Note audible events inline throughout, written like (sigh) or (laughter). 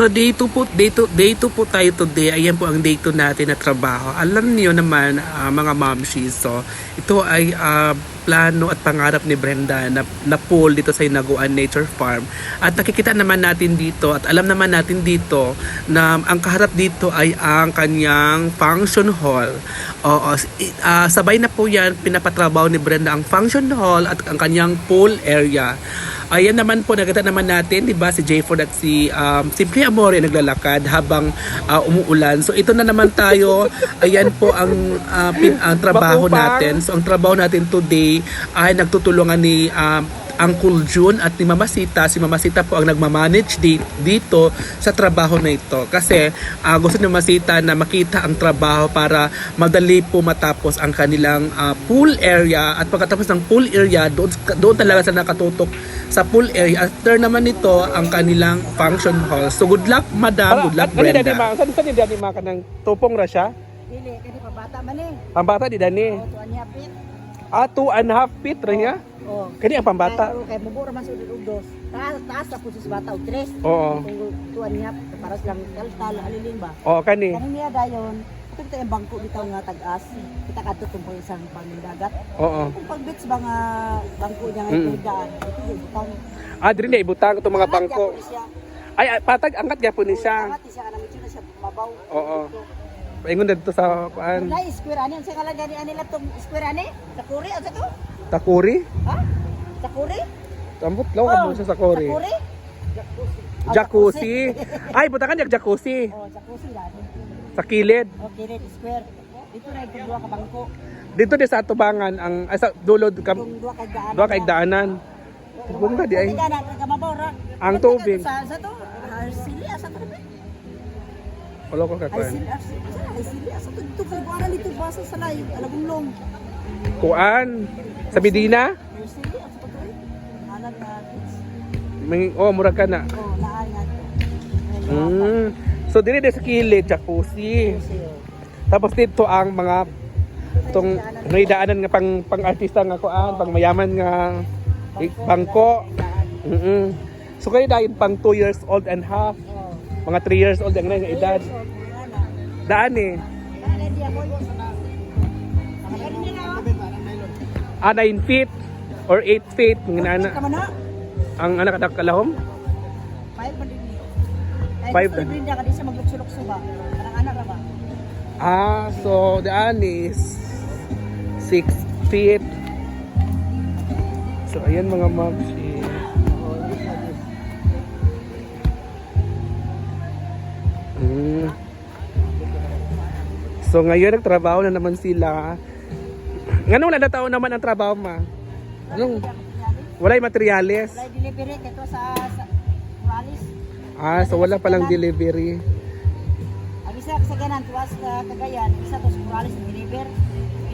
So day 2 po, day 2, day 2 po tayo today. Ayan po ang day 2 natin na trabaho. Alam niyo naman ah, mga momshies, so ito ay ah, plano at pangarap ni Brenda na, na pool dito sa Inaguan Nature Farm. At nakikita naman natin dito at alam naman natin dito na ang kaharap dito ay ang kanyang function hall. Oo, ah, sabay na po yan pinapatrabaho ni Brenda ang function hall at ang kanyang pool area. Ayan naman po, nakita naman natin, di ba, si Jayford at si um, Simple Amore naglalakad habang ah, umuulan. So ito na naman tayo, ayan po ang, ah, pin- ang trabaho Bakupang. natin. So ang trabaho natin today ay nagtutulungan ni um, Uncle June at ni Mama Sita. Si Mama Sita po ang nagmamanage di- dito sa trabaho na ito. Kasi ah, gusto ni Mama Sita na makita ang trabaho para madali po matapos ang kanilang ah, pool area. At pagkatapos ng pool area, doon, doon talaga sila nakatutok sa pool area. After naman nito, ang kanilang function hall. So good luck, Madam. Good luck, Brenda. ma, saan saan dani ma kanang tupong ra siya? Dili, kani pa bata man eh. Pambata di dani. O, tuan niya pit. Ah, two and a half feet ra niya. O. Kani ang pambata. Kay, mabura man sa udod dos. Taas, taas sa bata og tres. Oo. Kung tuan niya, para silang kaltal, halilin ba? Oo, kani. Kani niya dayon, kita yung bangko bitaw nga tag-as. Kita kadto pang isang pandagat. Oo. Kung pag-bits ba nga bangko niya nga Mm. ipagdaan, ito yung butang. Ah, diri na ibutang itong mga bangko. Ay, ay, patag angat gyapon ni siya. Angat siya kanang na siya mabaw. Oo. Paingon dito sa kuan. Na square ani, ang sa kala gani ani lang tong square ani? Sa kuri o sa to? Takuri. Ha? Sa kuri? Ambot law ka mo siya sa kore. Sa kuri? Oh, Jacuzzi. Ay, butangan yung jacuzzi. Oh, jacuzzi lang. Sa kilid. Okay, red square. Dito na itong duha ka bangko. Dito di sa atubangan ang ay, sa dulod kam Itong duha kay daan. duha kay daanan. Bungga di ay. Ra. Ang Ano tubig. Sa, sa to, Arsili, asa to rin? Wala ko kakuan. Arsili, asa na, to. Dito, kay buwanan dito, basa sa lay, alagong long. Kuan sa Medina. Arsili, asa to? Hanag na, May oh, murag ka na. oh, naan nga to. Mm. So diri di sa kilid jacuzzi. Oh. Tapos dito ang mga tong may daanan nga pang pang artista nga kuan, pang mayaman nga eh, bangko. Daan. Mm. So kayo dahil pang 2 years old and half, Oh. mga 3 years old ang nga edad. Daan eh. Ang. Ah, 9 feet or 8 feet ng nana. Kaman na. Ang anak anak kalahom. Five pa din niyo. Ay, Five gusto na. ni Brenda ka di siya maglukso-lukso ba? Anang anak ba? Ah, so daan is 6 feet. So ayan mga mamsi. So ngayon nagtrabaho na naman sila. Ngano wala na taon naman ang trabaho ma? Anong walay materyales? Wala delivery dito sa sa Morales. Ah, so wala palang delivery. Ang isa sa ganan tuwas sa Cagayan, isa to sa Morales deliver.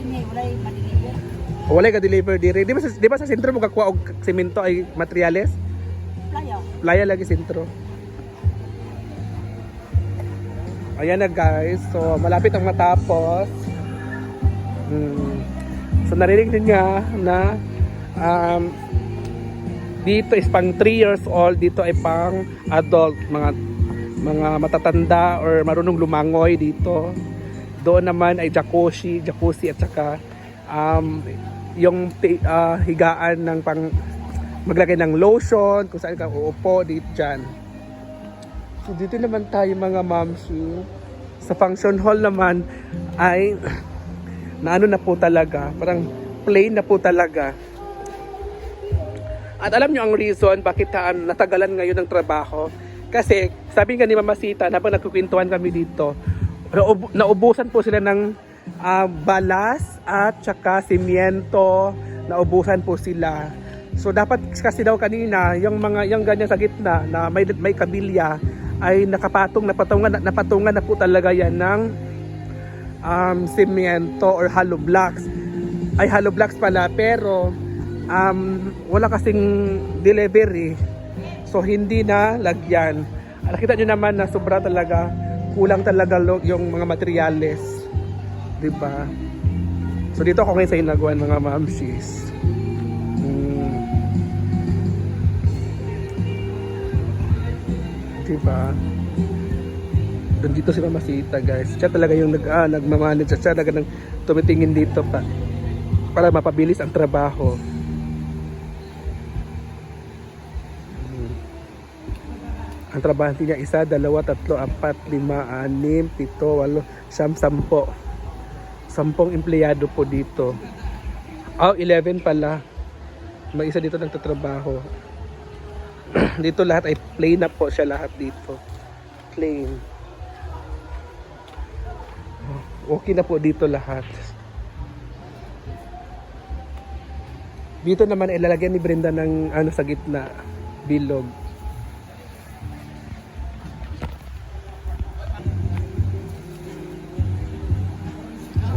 Ini wala ma-deliver. O walay ka deliver diri. Di ba sa, di ba sa sentro mo kakuha og semento ay materyales? Playa. Playa lagi sentro. Ayan na guys. So malapit ang matapos. Hmm. So narinig din niya na um, dito is pang 3 years old, dito ay pang adult, mga mga matatanda or marunong lumangoy dito. Doon naman ay jacuzzi, jacuzzi at saka um, yung ah, higaan ng pang maglagay ng lotion, kung saan ka uupo dito dyan. So dito naman tayo mga mamsu. Sa function hall naman ay na ano na po talaga, parang plain na po talaga. At alam nyo ang reason bakit ah, natagalan ngayon ng trabaho? Kasi sabi nga ni Mama Sita, habang nagkukwentuhan kami dito, naub- naubusan po sila ng ah, balas at saka simiento, naubusan po sila. So dapat kasi daw kanina, yung mga yung ganyan sa gitna na may may kabilya ay nakapatong napatungan napatungan na po talaga yan ng um, simiento or hollow blocks. Ay hollow blocks pala pero um, wala kasing delivery. So hindi na lagyan. Ah, Nakita nyo naman na sobra talaga kulang talaga yung mga materyales. ba? So dito ako ngayon sa Inaguan mga mamsis. Diba? Doon dito si Mama guys. Siya talaga yung nag, ah, nagmamanage. Siya talaga nang tumitingin dito pa para mapabilis ang trabaho. Hmm. Ang trabahante niya isa, dalawa, tatlo, apat, lima, anim, pito, walo, siyam, sampo. Sampung empleyado po dito. Oh, 11 pala. May isa dito nagtatrabaho. (clears throat) dito lahat ay plain na po siya lahat dito. Plain. Okay na po dito lahat. Dito naman ilalagyan ni Brenda ng ano sa gitna, bilog.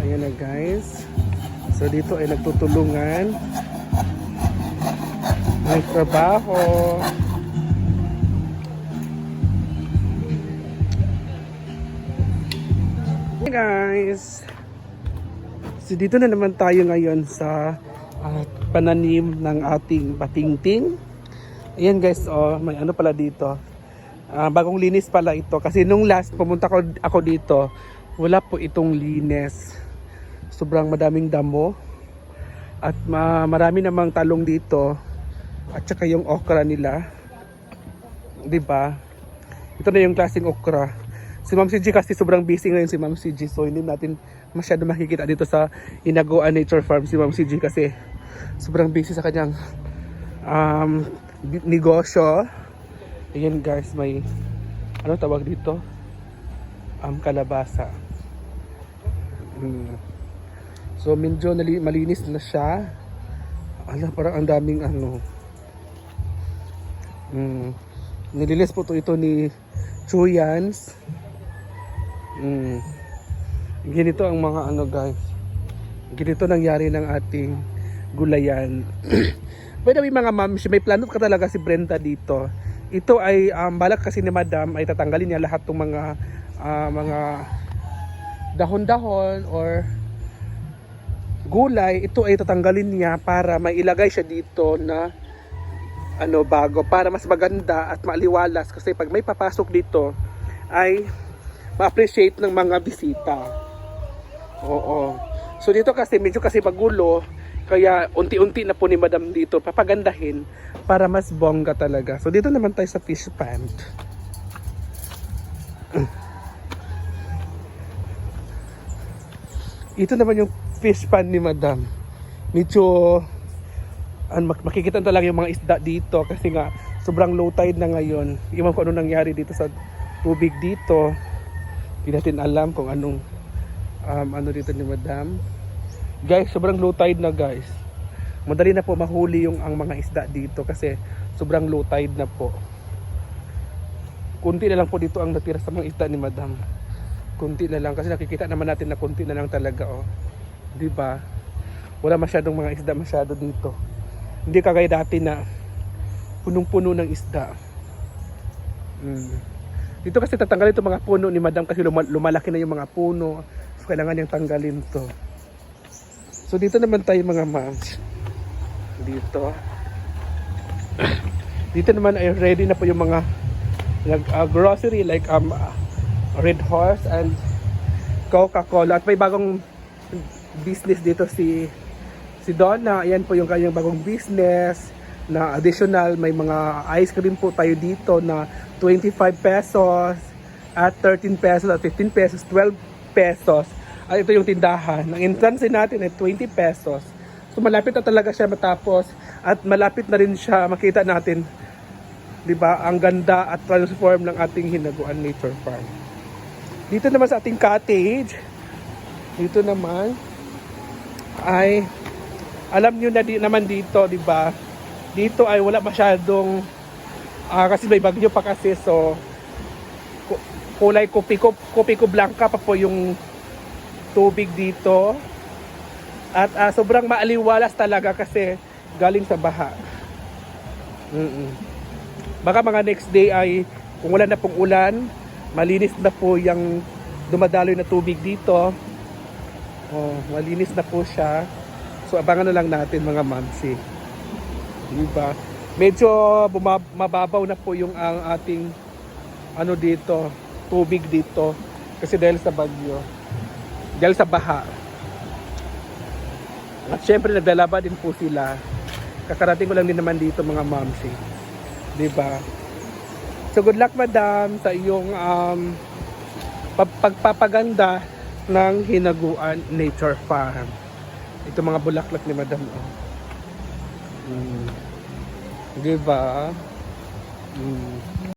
Ayan na guys. So dito ay nagtutulungan ng trabaho. Hey guys! So dito na naman tayo ngayon sa ah, pananim ng ating patingting. Ayan guys, oh, may ano pala dito. Ah, bagong linis pala ito. Kasi nung last pumunta ko, ako dito, wala po itong linis. Sobrang madaming damo. At ma- marami namang talong dito. At saka yung okra nila. 'Di ba? Ito na yung klaseng okra. Si Ma'am CG kasi sobrang busy ngayon si Ma'am CG. So hindi natin masyado makikita dito sa Inagoan Nature Farm si Ma'am CG kasi sobrang busy sa kanyang um, negosyo. Ayan guys, may ano tawag dito? Um, kalabasa. Hmm. So medyo malinis na siya. Ala, parang ang daming ano. Hmm. Nililis po to ito ni Chuyans. Hmm. Ganito ang mga ano guys. Ganito nangyari ng ating gulayan. (clears throat) By the way mga ma'am, may plano ka talaga si Brenda dito. Ito ay um, balak kasi ni Madam ay tatanggalin niya lahat ng mga ah, mga dahon-dahon or gulay, ito ay tatanggalin niya para mailagay siya dito na ano bago para mas maganda at maliwalas kasi pag may papasok dito ay ma-appreciate ng mga bisita. Oo. So dito kasi medyo kasi magulo kaya unti-unti na po ni Madam dito papagandahin para mas bongga talaga. So dito naman tayo sa fish pond. Ito naman yung fish pond ni Madam. Medyo makikita talaga yung mga isda dito kasi nga sobrang low tide na ngayon. Iwan ko ano nangyari dito sa tubig dito. Hindi natin alam kung anong um, ano dito ni Madam. Guys, sobrang low tide na guys. Madali na po mahuli yung ang mga isda dito kasi sobrang low tide na po. Kunti na lang po dito ang natira sa mga isda ni Madam. Kunti na lang kasi nakikita naman natin na kunti na lang talaga oh. 'Di ba? Wala masyadong mga isda masyado dito. Hindi kagaya dati na punong-puno ng isda. Mm. Dito kasi tatanggalin itong mga puno ni Madam kasi luma- lumalaki na yung mga puno. So kailangan niyang tanggalin to. So dito naman tayo mga moms. Dito. (coughs) Dito naman ay ready na po yung mga like, uh, grocery like um uh, Red Horse and Coca-Cola. At may bagong business dito si si Donna. Ayan po yung kanyang bagong business na additional. May mga ice cream po tayo dito na 25 pesos at 13 pesos at 15 pesos, 12 pesos. At ito yung tindahan. Ang entrance natin ay 20 pesos. So malapit na talaga siya matapos at malapit na rin siya makita natin 'di ba? Ang ganda at transform ng ating Hinaguan Nature Farm. Dito naman sa ating cottage, dito naman ay alam niyo na di, naman dito, 'di ba? Dito ay wala masyadong ah, kasi may bagyo pa kasi so ku- kulay kopi ko kopi ko blanca pa po yung tubig dito. At ah, sobrang maaliwalas talaga kasi galing sa baha. Mm-mm. Baka mga next day ay kung wala na pong ulan, malinis na po yung dumadaloy na tubig dito. Oh, malinis na po siya. So abangan na lang natin mga mamsi. Diba? Medyo mababaw na po yung ang ating ano dito, tubig dito. Kasi dahil sa bagyo. Dahil sa baha. At syempre naglalaba din po sila. Kakarating ko lang din naman dito mga mamsi. 'Di ba? So good luck madam sa iyong um, pag- pagpapaganda ng Hinaguan Nature Farm. Ito mga bulaklak ni madam. Oh. Mm. Di ba? Mm.